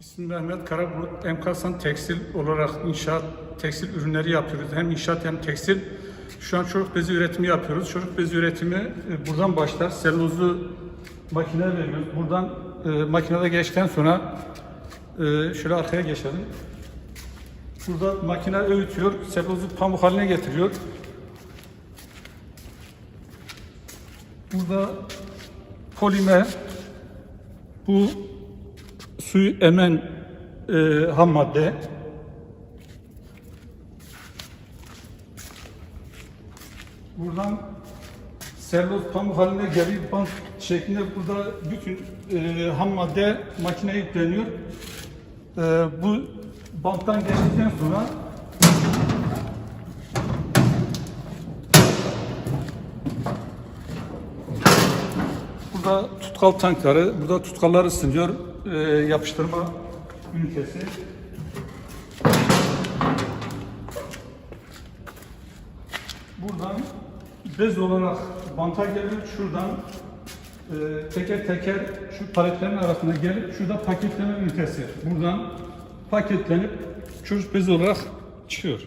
İsmim Mehmet Karabulut. Emkasan Tekstil olarak inşaat tekstil ürünleri yapıyoruz. Hem inşaat hem tekstil. Şu an çocuk bezi üretimi yapıyoruz. Çocuk bezi üretimi e, buradan başlar. Selülozu makine veriyoruz. Buradan e, makinede geçtikten sonra e, şöyle arkaya geçelim. Burada makine öğütüyor. Selülozu pamuk haline getiriyor. Burada polimer bu suyu emen e, ham madde. Buradan selüloz pamuk haline geliyor. Bant şeklinde burada bütün e, ham madde makineye yükleniyor. E, bu banttan geçtikten sonra Burada tutkal tankları, burada tutkallar ısınıyor. Ee, yapıştırma ünitesi. Buradan bez olarak banta geliyor. Şuradan e, teker teker şu paletlerin arasına gelip şurada paketleme ünitesi. Buradan paketlenip çocuk bezi olarak çıkıyor.